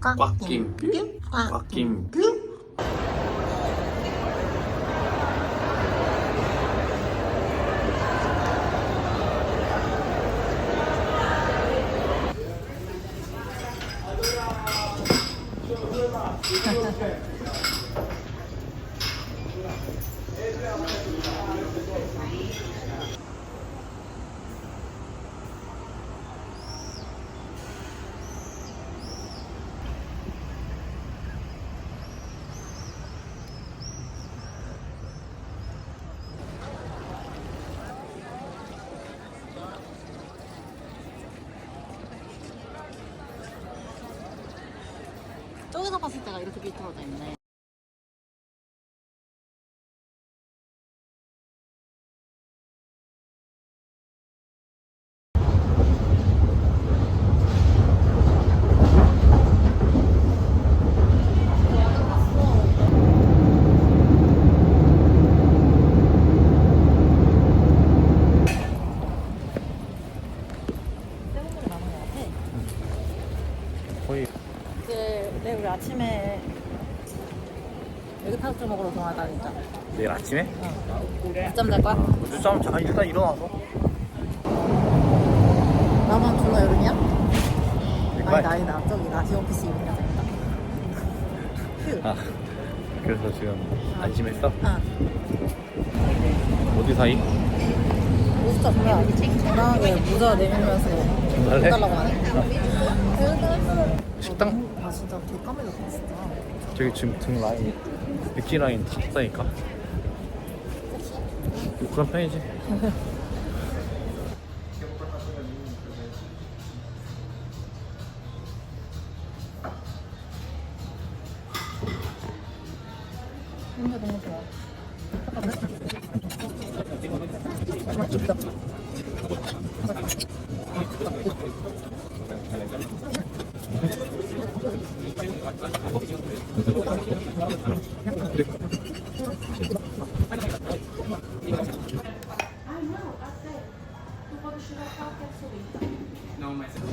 꽉낀 뷰? 꽉낀 뷰? 저기서 봤을 때가 이렇게 비틀어져 있네. 세븐들이 많은 것 같아. 거의 그 내일 우리 아침에 에그타르트 먹으러 동아다 진짜. 내일 아침에? 늦잠 늦잠 자 일단 일어나서 나만 존나 여름이야? 아니 나이 나 저기 디오피스 입으면 되겠다. 휴. 아 그래서 지금 안심했어? 아. 어디 사이? 진짜 정말 정당하게 모자 내밀면서 정말래? 해달라고 하네. 식당? 아 진짜 되게 까매졌다 진짜. 저기 지금 등 라인 백지 라인 쳤다니까 그런 편이지 근데 너무.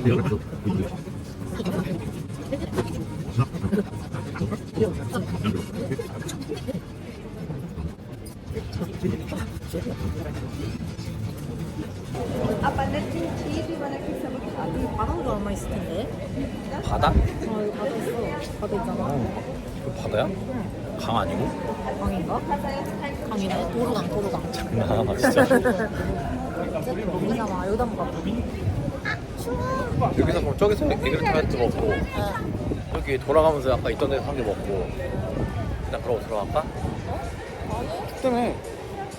Yep. 에그타르트 먹고 여기 돌아가면서 아까 있던 데서 한개 먹고 일단 그러고 들어갈까? 아니 때문에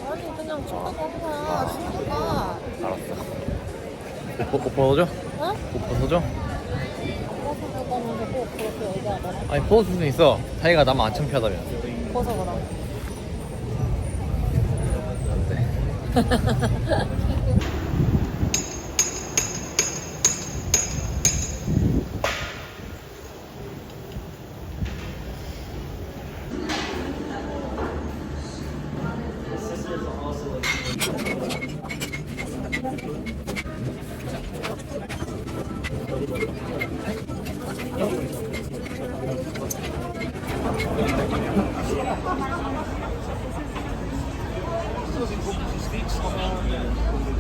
아니 그냥 저거 가봐. 신기가. 알았어 옷, 옷 벗어줘? 어? 옷 벗어줘? 벗어서 가면서 꼭 그렇게 얘기하더라. 아니 벗을 수는 있어 자기가 나만 안 창피하다며 벗어보라. 안돼 두꺼운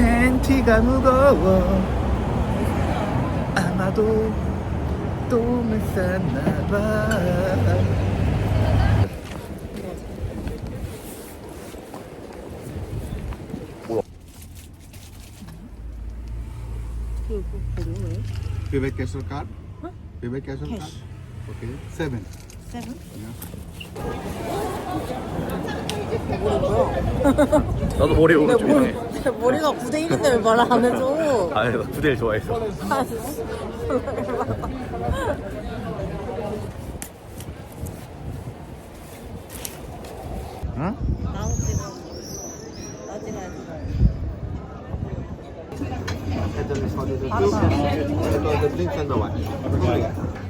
팬티가 무거워 아마도 똥을 쌌나봐 그, 그, 그, 왜? Pivot cash or card? Pivot cash or card? 세븐? 나도 머리 내, 오른쪽이네. 머리, 머리가 9대 1인데 왜말안 해줘? 아니 나 구대를 좋아해서. 아, 씨. 응? 나도 지금 나 찍어야지. 크라켄입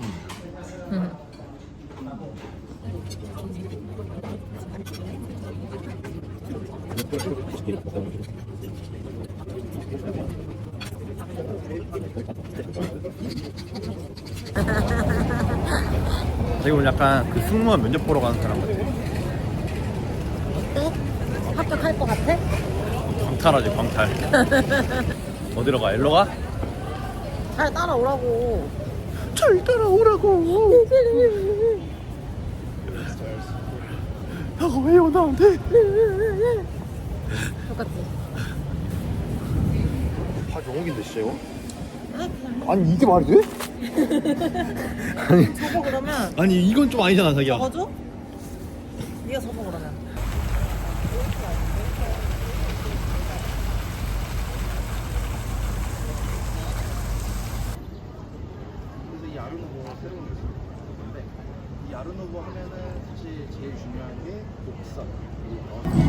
니다. 지금 약간 그 승무원 면접 보러 가는 사람 같아. 어때? 합격할 것 같아? 광탈하지 광탈. 어디로 가? 일로 가? 잘 따라오라고. 잘 따라오라고. 너가 왜 와, 나한테? 똑같지? 다 영옥인데 진짜 이거? 아, 그냥 아니 이게 말이 돼? 아니 접어 그러면 아니 이건 좀 아니잖아 자기야. 접어줘? 네가 접어 그러면. 그래서 이 아르노보 새로운 게 있는데 이 아르노보 하면은 사실 제일 중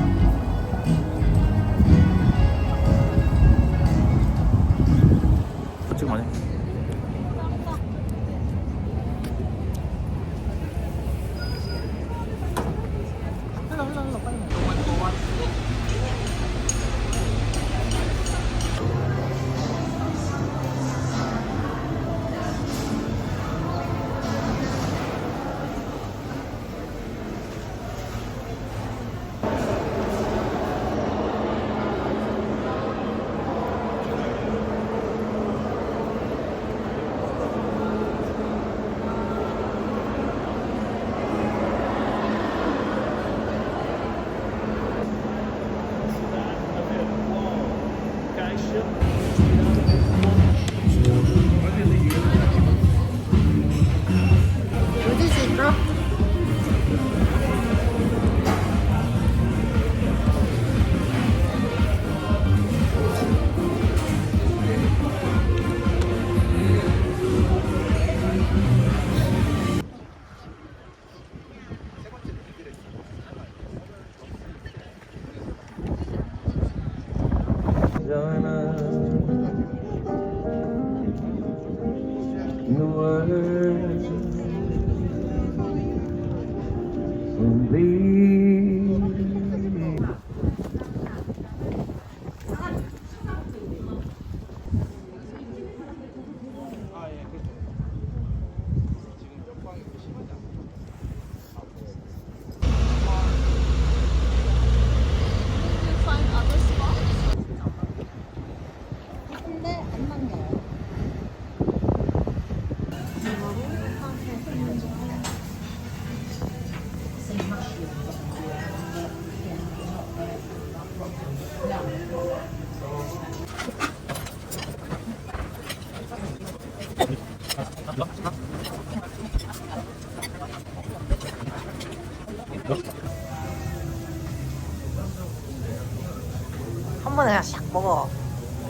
한 번에 그냥 샥 먹어.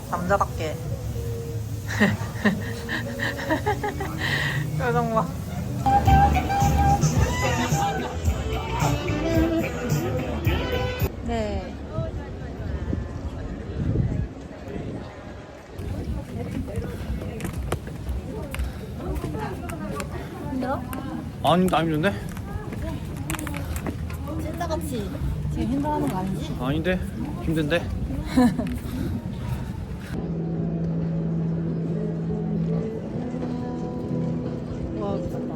남자답게. 표정 봐. 네. 힘들어? 아니 나 힘든데? 찐따같이 지금 힘들어하는 거 아니지? 아닌데 힘든데 와 미쳤다.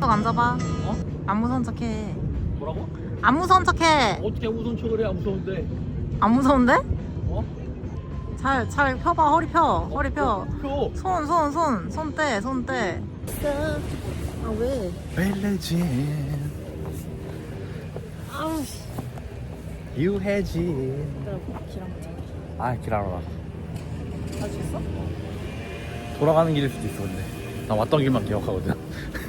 앉아봐. 어? 안 무서운 척해. 뭐라고? 안 무서운 척해. 어떻게 무서운 척을 해야 무서운데 안 무서운데? 어? 잘, 잘 펴봐. 허리 펴. 허리 펴. 표 손, 손, 손. 손 떼, 손 떼. 아, 왜? 벨레진 아우, 씨. 유해진. 기랑 붙여. 아 기다려라 할수 있어? 돌아가는 길일 수도 있어 근데 나 왔던 길만 기억하거든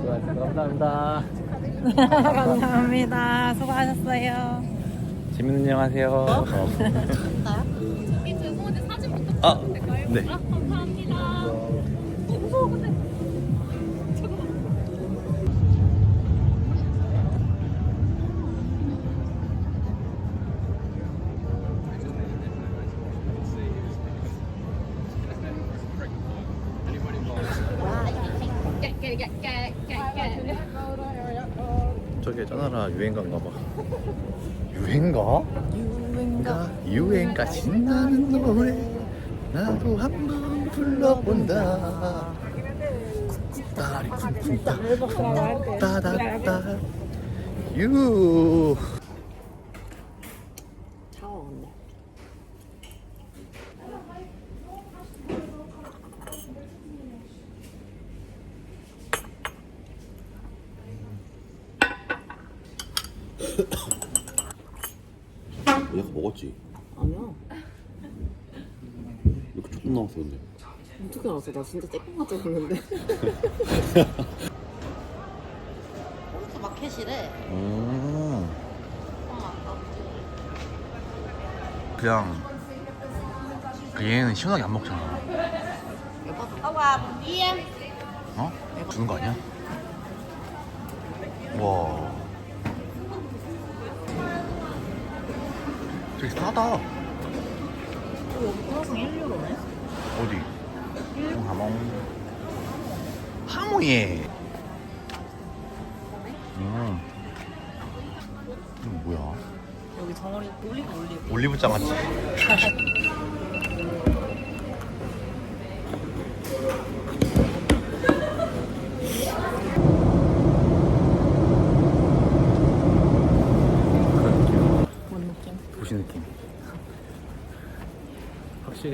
수고하셨습니다 감사합니다 감사합니다. 수고하셨어요. 재밌는 여행 하세요 어. 죄송한데 사진부터 아, 찍을까요? 네. 아, 감사합니다. 어, 무서워 근데. 잠깐만. 저게 짜나라 유행가인가 봐. 유행가? 유행가. 유행가 신나는 노래. 나도 한번 불러본다. 따리 쿵쿵따. 따다따. 유 약간 먹었지? 아니야. 이렇게 조금 남았어 근데 어떻게 알았어? 나 진짜 쬐끔 같줄 알았는데. 오른쪽 마켓이래. 음, 아, 그냥 그 얘는 시원하게 안 먹잖아 어? 주는 거 아니야? 와 되게 싸다 여기 플러스 1유로네. 어디? 하몽 하몽예 음 이거 뭐야 여기 정어리 올리브 올리브. 올리브장 같지? 그런 느낌 뭔 느낌? 도시 느낌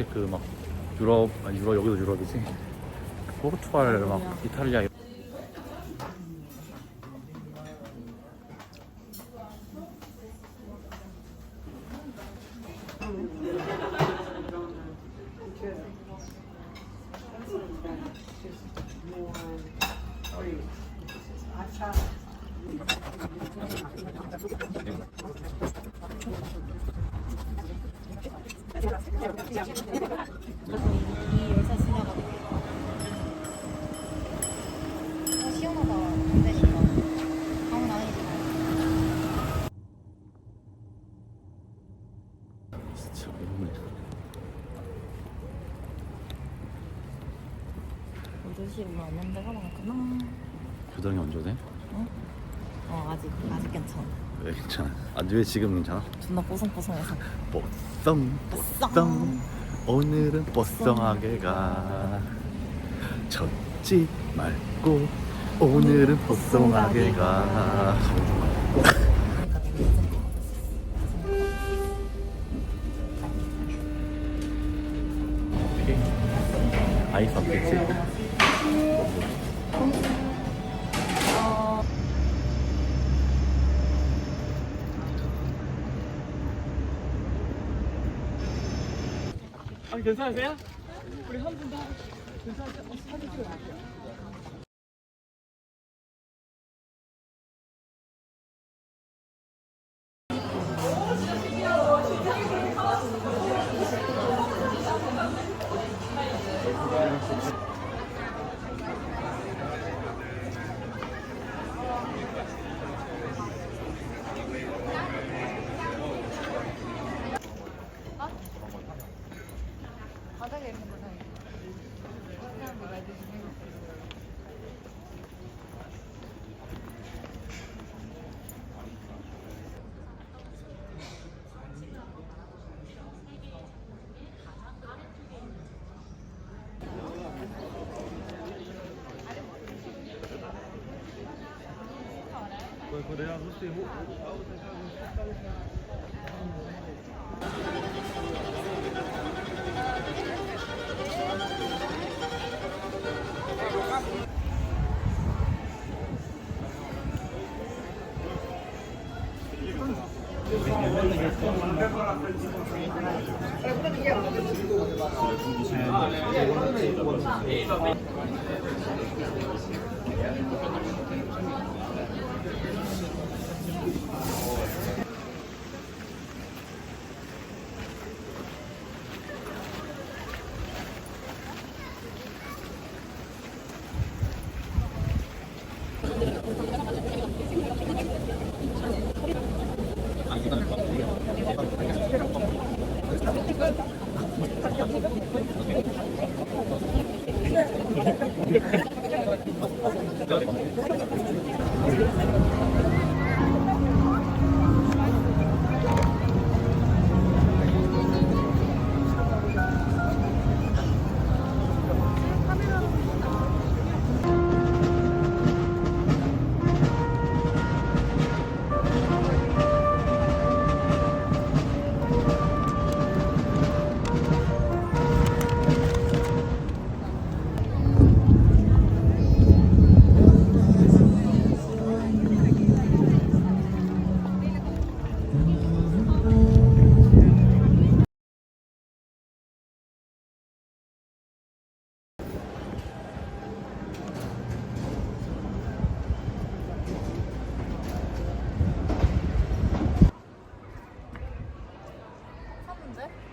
그 막 유럽 아니 유럽 여기도 유럽이지? 포르투갈 막 이탈리아 이런- 이 열쇠 쓰냐고. 어, 시원하다. 근데 싫어. 아무 나이지 마. 진짜 너무해 12시 얼마 안 데가 많구나. 교정이 언제 돼? 어, 아직, 아직 괜찮아. 왜 괜찮아? 아 왜 지금 괜찮아? 존나 뽀송뽀송해서. 뽀썽 뽀썽 오늘은 뽀썽하게 가. 젖지 말고 오늘은 뽀썽하게 가 괜찮으세요? 우리 한분다 괜찮으세요? 어, 사진 찍어요. no sé, vos... Thank you. Thank you.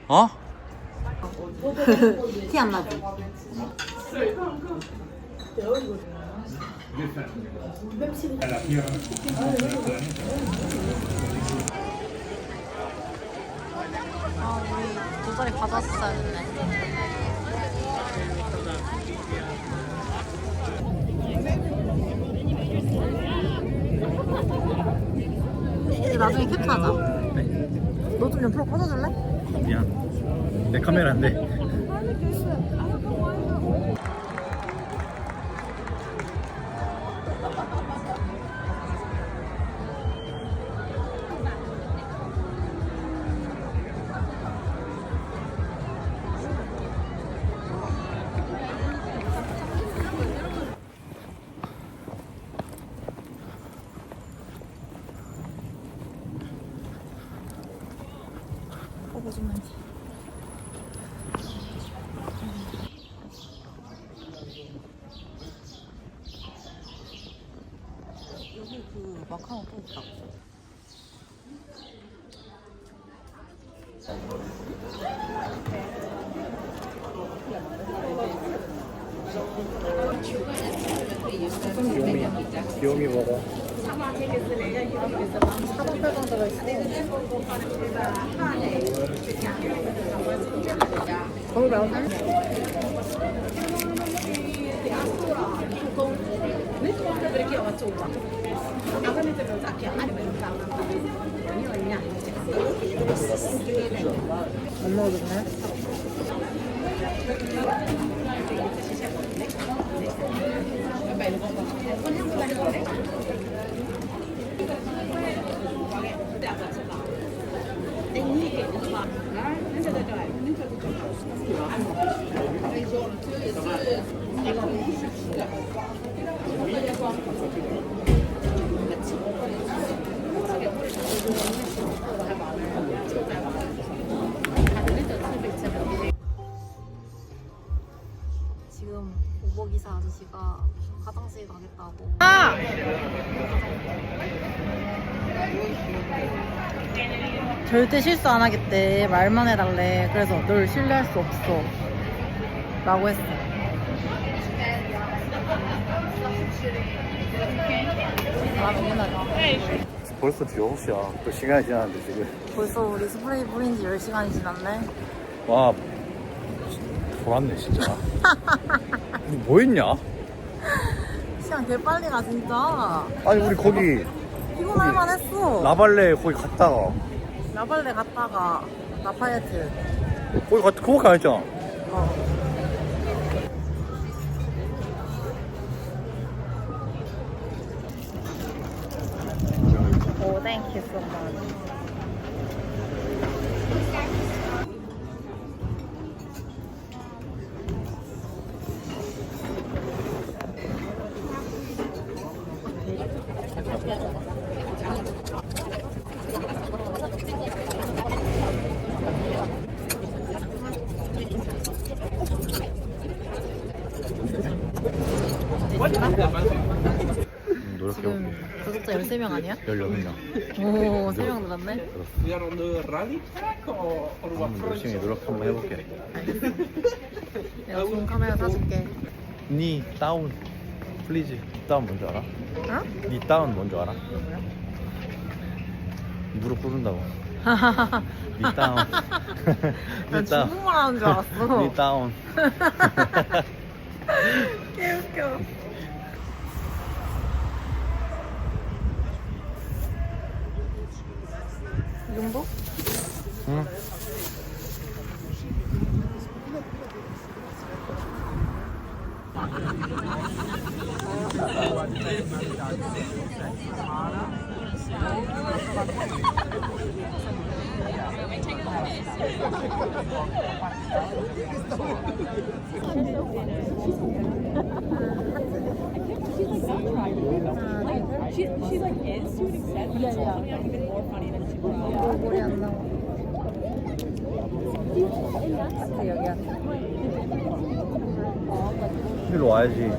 어? 티 안 나지? 아, 우리 두 자리 가져왔어야 했네. 이제 나중에 캡처하자. 너 좀 옆으로 꺼져줄래? 미안. 내 카메라인데. 귀요미 먹어. 나오네. 안 먹어줬네. 가겠다고. 아! 절대 실수 안 하겠대. 말만 해달래. 그래서 널 신뢰할 수 없어. 라고 했어. 아, 당연하죠. 벌써 9시야. 또 시간이 지났는데 지금. 벌써 우리 스프레이 뿌린 지 10시간이 지났네. 와. 돌았네 진짜. 우리 뭐 했냐? 시간 개 빨리 가, 진짜. 아니 우리 거기 피곤할만 했어. 라발레 거기 갔다가 라발레 갔다가 라파예트. 거기 갔 그거밖에 안 했잖아. 어. 뱃살 만. 음, 노력해볼게 지금 구독자 13명 아니야? 16명 오, 3명 늘었네. We are on the rally track or, or what? 한번 열심히 노력 한번 해볼게 내가 좋은 카메라 사줄게. 니 다운 플리즈 다운 뭔지 알아? 어? 니 다운 뭔지 알아? 이거 뭐야? 무릎 꿇는다고 니 다운 난 니 다운 중국말 하는 줄 알았어. 니 다운 개웃겨. 정도? 응 She, she's like is to an extent, but it's also not even more funny than she was. 머리 안 나와. 여기야. 일로 와야지.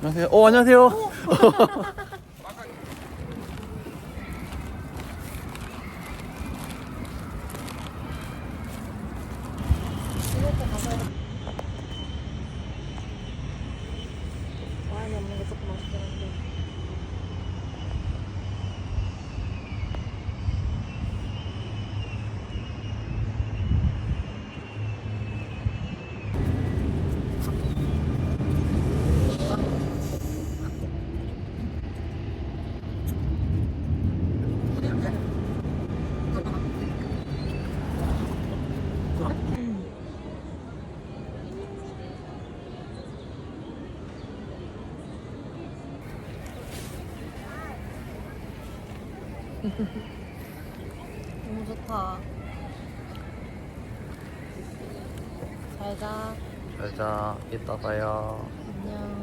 안녕하세요 어 안녕하세요 너무 좋다. 잘 자. 잘 자 이따 봐요 안녕.